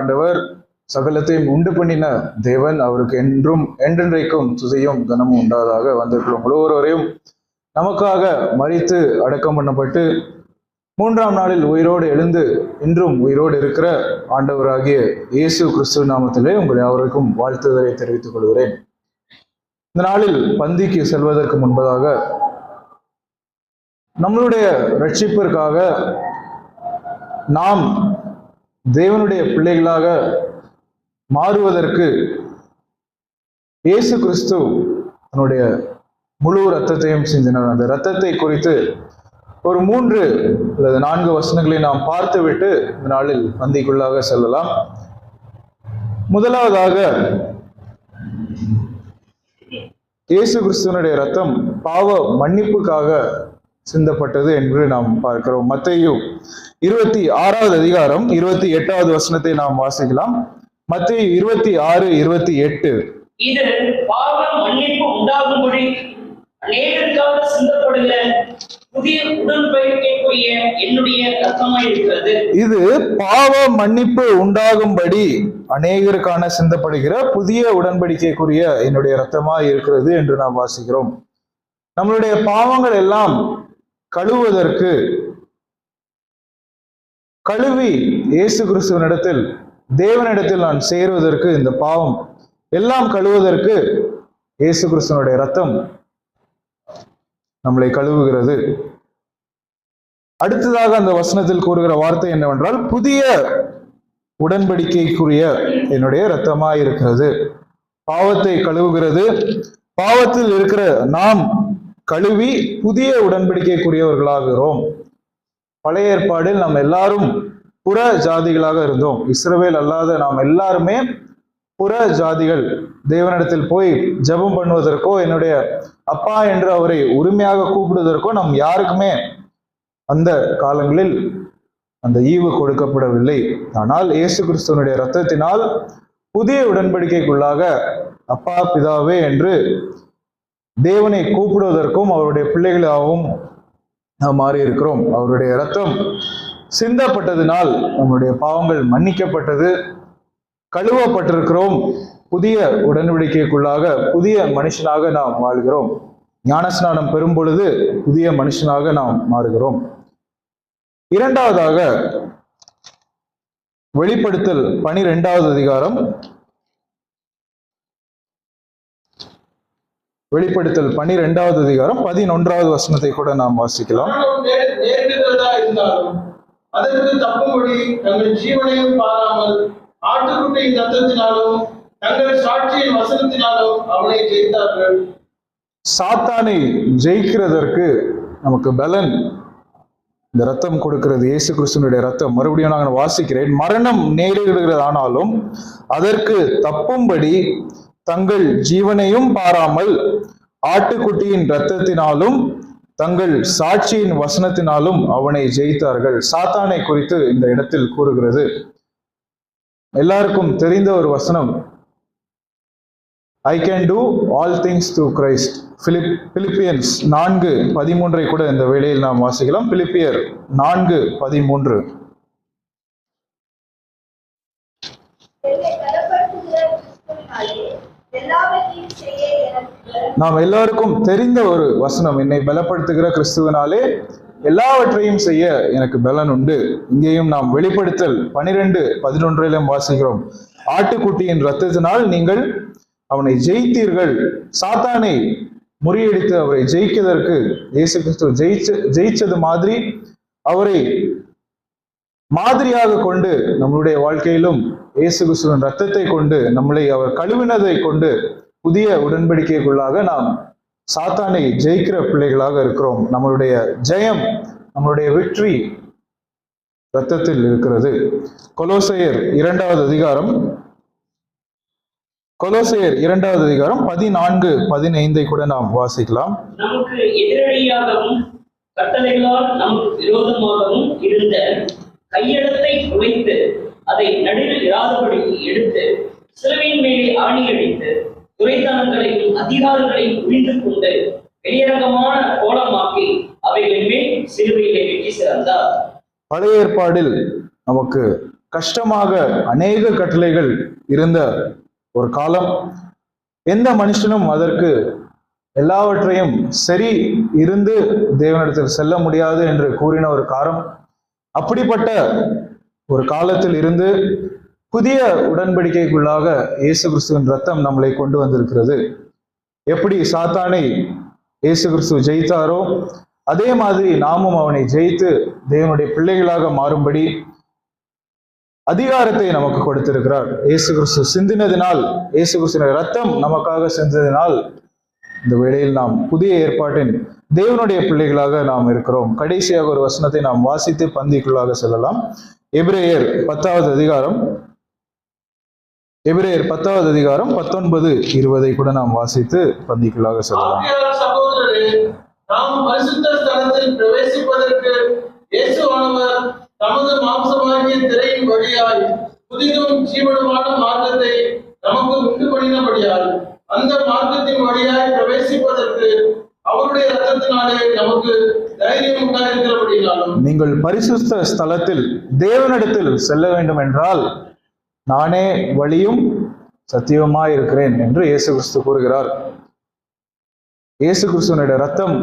ஆண்டவர் சகலத்தையும் உண்டு பண்ணின தேவன் அவருக்கு என்றும் என்றென்றைக்கும் துதியும் கனமும் உண்டாதாக வந்திருக்கிறோம். ஒவ்வொருவரையும் நமக்காக மறித்து அடக்கம் பண்ணப்பட்டு மூன்றாம் நாளில் உயிரோடு எழுந்து இன்றும் உயிரோடு இருக்கிற ஆண்டவராகிய இயேசு கிறிஸ்துவ நாமத்திலே உங்களை அவருக்கும் வாழ்த்துதலை தெரிவித்துக் கொள்கிறேன். இந்த நாளில் பந்திக்கு செல்வதற்கு முன்பதாக நம்மளுடைய ரட்சிப்பிற்காக நாம் தேவனுடைய பிள்ளைகளாக மாறுவதற்கு இயேசு கிறிஸ்து தன்னுடைய முழு ரத்தத்தையும் சிந்தினார். அந்த ரத்தத்தை குறித்து ஒரு மூன்று அல்லது நான்கு வசனங்களை நாம் பார்த்துவிட்டு இந்த நாளில் பந்திக்குள்ளாக செல்லலாம். முதலாவதாக இயேசு கிறிஸ்துவனுடைய ரத்தம் பாவ மன்னிப்புக்காக சிந்தப்பட்டது என்று நாம் பார்க்கிறோம். மத்தேயு இருபத்தி ஆறாவது அதிகாரம் இருபத்தி எட்டாவது வசனத்தை நாம் வாசிக்கலாம். மத்தேயு இருபத்தி ஆறு இருபத்தி எட்டு. இது பாவ மன்னிப்பு உண்டாகும்படி அநேகருக்காக சிந்தப்படுகிற புதிய உடன்படிக்கைக்குரிய என்னுடைய ரத்தமாய் இருக்கிறது இது பாவ மன்னிப்பு உண்டாகும்படி அநேகருக்கான சிந்தப்படுகிற புதிய உடன்படிக்கைக்குரிய என்னுடைய ரத்தமா இருக்கிறது என்று நாம் வாசிக்கிறோம். நம்மளுடைய பாவங்கள் எல்லாம் கழுவுவதற்கு கழுவி இயேசு கிறிஸ்துவனிடத்தில் தேவனிடத்தில் நான் சேருவதற்கு இந்த பாவம் எல்லாம் கழுவுவதற்கு இயேசு கிறிஸ்துவனுடைய ரத்தம் நம்மளை கழுவுகிறது. அடுத்ததாக அந்த வசனத்தில் கூறுகிற வார்த்தை என்னவென்றால் புதிய உடன்படிக்கைக்குரிய என்னுடைய இரத்தமா இருக்கிறது பாவத்தை கழுவுகிறது. பாவத்தில் இருக்கிற நாம் கழுவி புதிய உடன்படிக்கைக்குரியவர்களாகிறோம். பழைய ஏற்பாடில் நாம் எல்லாரும் புற ஜாதிகளாக இருந்தோம். இஸ்ரவேல் அல்லாத நாம் எல்லாருமே புற ஜாதிகள். தேவனிடத்தில் போய் ஜெபம் பண்ணுவதற்கோ என்னுடைய அப்பா என்று அவரை உரிமையாக கூப்பிடுவதற்கோ நம் யாருக்குமே அந்த காலங்களில் அந்த ஈவு கொடுக்கப்படவில்லை. ஆனால் இயேசு கிறிஸ்துவனுடைய ரத்தத்தினால் புதிய உடன்படிக்கைக்குள்ளாக அப்பா பிதாவே என்று தேவனை கூப்பிடுவதற்கும் அவருடைய பிள்ளைகளாகவும் நாம் மாறி இருக்கிறோம் அவருடைய இரத்தம் சிந்தப்பட்டதினால் நம்முடைய பாவங்கள் மன்னிக்கப்பட்டது. கழுவப்பட்டிருக்கிறோம். புதிய உடன்படிக்கைக்குள்ளாக புதிய மனுஷனாக நாம் வாழ்கிறோம். ஞானஸ்நானம் பெறும் பொழுது புதிய மனுஷனாக நாம் மாறுகிறோம். இரண்டாவதாக வெளிப்படுத்தல் பனிரெண்டாவது அதிகாரம் வெளிப்படுத்தல் பனிரெண்டாவது அதிகாரம் பதினொன்றாவது வசனத்தை கூட நாம் வாசிக்கலாம். மரணம் நே- நேரிடுகிறதா இருந்தாலும் அதற்கு தப்பும்படி தங்கள் ஜீவனையும் பாராமல் ஆட்டுக்குட்டியின் ரத்தத்தினாலும் தங்கள் சாட்சியின் வசனத்தினாலும் அவனை ஜெயித்தார்கள். சாத்தானை ஜெயிக்கிறதற்கு நமக்கு பலன். இந்த ரத்தம் கொடுக்கிறது இயேசு கிறிஸ்துனுடைய ரத்தம் மறுபடியும் நான் வாசிக்கிறேன். மரணம் நேரிடுகிறது ஆனாலும் அதற்கு தப்பும்படி தங்கள் ஜீவனையும் பாராமல் ஆட்டுக்குட்டியின் இரத்தத்தினாலும் தங்கள் சாட்சியின் வசனத்தினாலும் அவனை ஜெயித்தார்கள். சாத்தானை குறித்து இந்த இடத்தில் கூறுகிறது. எல்லாருக்கும் தெரிந்த ஒரு வசனம். I can do all things to Christ Philip Philippians நான்கு பதிமூன்றை கூட இந்த வேளையில் நாம் வாசிக்கலாம். பிலிப்பியர் நான்கு பதிமூன்று. நாம் எல்லாருக்கும் தெரிந்த ஒரு வசனம். என்னை பலப்படுத்துகிற கிறிஸ்துவனாலே எல்லாவற்றையும் செய்ய எனக்கு பலன் உண்டு. இங்கேயும் நாம் வெளிப்படுத்தல் பனிரெண்டு பதினொன்றிலும் வாசிக்கிறோம். ஆட்டுக்குட்டியின் ரத்தத்தினால் நீங்கள் அவனை ஜெயித்தீர்கள். சாத்தானை முறியடித்து அவரை ஜெயிக்கிறதற்கு இயேசு கிறிஸ்து ஜெயிச்ச ஜெயிச்சது மாதிரி அவரை மாதிரியாக கொண்டு நம்மளுடைய வாழ்க்கையிலும் இயேசு கிறிஸ்துவின் ரத்தத்தை கொண்டு நம்மளை அவர் கழுவினதை கொண்டு புதிய உடன்படிக்கைக்குள்ளாக நாம் சாத்தானை ஜெயிக்கிற பிள்ளைகளாக இருக்கிறோம். நம்மளுடைய ஜெயம் நம்மளுடைய வெற்றி ரத்தத்தில் இருக்கிறது. கொலோசையர் இரண்டாவது அதிகாரம் கொலோசையர் இரண்டாவது அதிகாரம் பதினான்கு பதினைந்தை கூட நாம் வாசிக்கலாம். நமக்கு எதிரடியாகவும் கட்டளைகளால் நமக்கு விரோதமாகவும் இருந்த கையெழுத்தை குலைத்து அதை நடுவில் இராதபடி எடுத்து சிலுவையின் மேலே ஆணியடித்து துறைத்தனங்களையும் அதிகாரங்களையும் புரிந்து கொண்டு வெளியரங்கமான கோலமாக்கி அவைகளின் மேல் சிலுவையிலே வெற்றி சிறந்தார். பழைய ஏற்பாடில் நமக்கு கஷ்டமாக அநேக கட்டளைகள் இருந்த ஒரு காலம். எந்த மனுஷனும் அதற்கு எல்லாவற்றையும் சரி இருந்து தேவனிடத்தில் செல்ல முடியாது என்று கூறின ஒரு காரம் அப்படிப்பட்ட ஒரு காலத்தில் இருந்து புதிய உடன்படிக்கைக்குள்ளாக இயேசு கிறிஸ்துவின் ரத்தம் நம்மளை கொண்டு வந்திருக்கிறது. எப்படி சாத்தானை இயேசு கிறிஸ்து ஜெயித்தாரோ அதே மாதிரி நாமும் அவனை ஜெயித்து தேவனுடைய பிள்ளைகளாக மாறும்படி அதிகாரத்தை நமக்கு கொடுத்திருக்கிறார். இயேசு கிறிஸ்து சிந்தினதினால் இயேசு கிறிஸ்துவின் ரத்தம் நமக்காக சிந்தினதினால் இந்த வேளையில் நாம் புதிய ஏற்பாட்டின் தேவனுடைய பிள்ளைகளாக நாம் இருக்கிறோம். கடைசியாக ஒரு வசனத்தை நாம் வாசித்து பந்திக்குள்ளாக செல்லலாம். எபிரேயர் பத்தாவது அதிகாரம் எபிரேயர் பத்தாவது அதிகாரம் பத்தொன்பது இருபதை கூட நாம் வாசித்து பந்திக்குள்ளாக செல்லலாம். தமது மாம்சமாகிய திரையின் வழியாய் புதிதும் ஜீவனமான மார்க்கத்தை நமக்கு உண்டு பண்ணினபடியால் அந்த மார்க்க நேசிப்பதற்கு அவருடைய ரத்தத்தினாலே நமக்கு தைரியம் உண்டாயிருக்கிறபடினாலும் நீங்கள் பரிசுத்த ஸ்தலத்தில் தேவனிடத்தில் செல்ல வேண்டும் என்றால் நானே வழியும் சத்தியமாய் இருக்கிறேன் என்று இயேசு கிறிஸ்து கூறுகிறார். இயேசு கிறிஸ்துவனுடைய ரத்தம்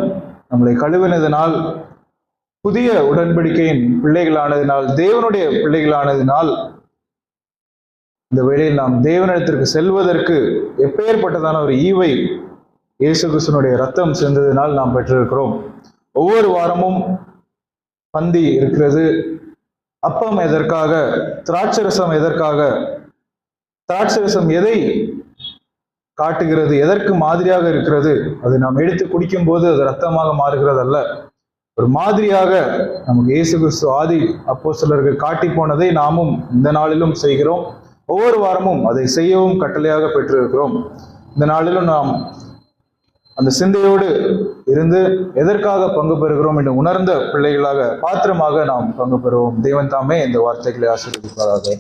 நம்மளை கழுவினதினால் புதிய உடன்படிக்கையின் பிள்ளைகளானதினால் தேவனுடைய பிள்ளைகளானதினால் இந்த வேளையில் நாம் தேவனிடத்திற்கு செல்வதற்கு எப்பேற்பட்டதான ஒரு ஈவை இயேசு கிறிஸ்துவனுடைய ரத்தம் சேர்ந்ததினால் நாம் பெற்றிருக்கிறோம். ஒவ்வொரு வாரமும் பந்தி இருக்கிறது. அப்பம் எதற்காக? திராட்சரசம் எதற்காக? திராட்சரசம் எதை காட்டுகிறது? எதற்கு மாதிரியாக இருக்கிறது? அதை நாம் எடுத்து குடிக்கும் போது அது ரத்தமாக மாறுகிறது அல்ல ஒரு மாதிரியாக நமக்கு இயேசு கிறிஸ்து ஆதி அப்போ சிலருக்கு காட்டி போனதை நாமும் இந்த நாளிலும் செய்கிறோம். ஒவ்வொரு வாரமும் அதை செய்யவும் கட்டளையாக பெற்றிருக்கிறோம். இந்த நாளிலும் நாம் அந்த சிந்தையோடு இருந்து எதற்காக பங்கு பெறுகிறோம் என்று உணர்ந்த பிள்ளைகளாக பாத்திரமாக நாம் பங்கு பெறுவோம். தெய்வன் தாமே இந்த வார்த்தைகளை ஆசீர்வதிப்பாராக.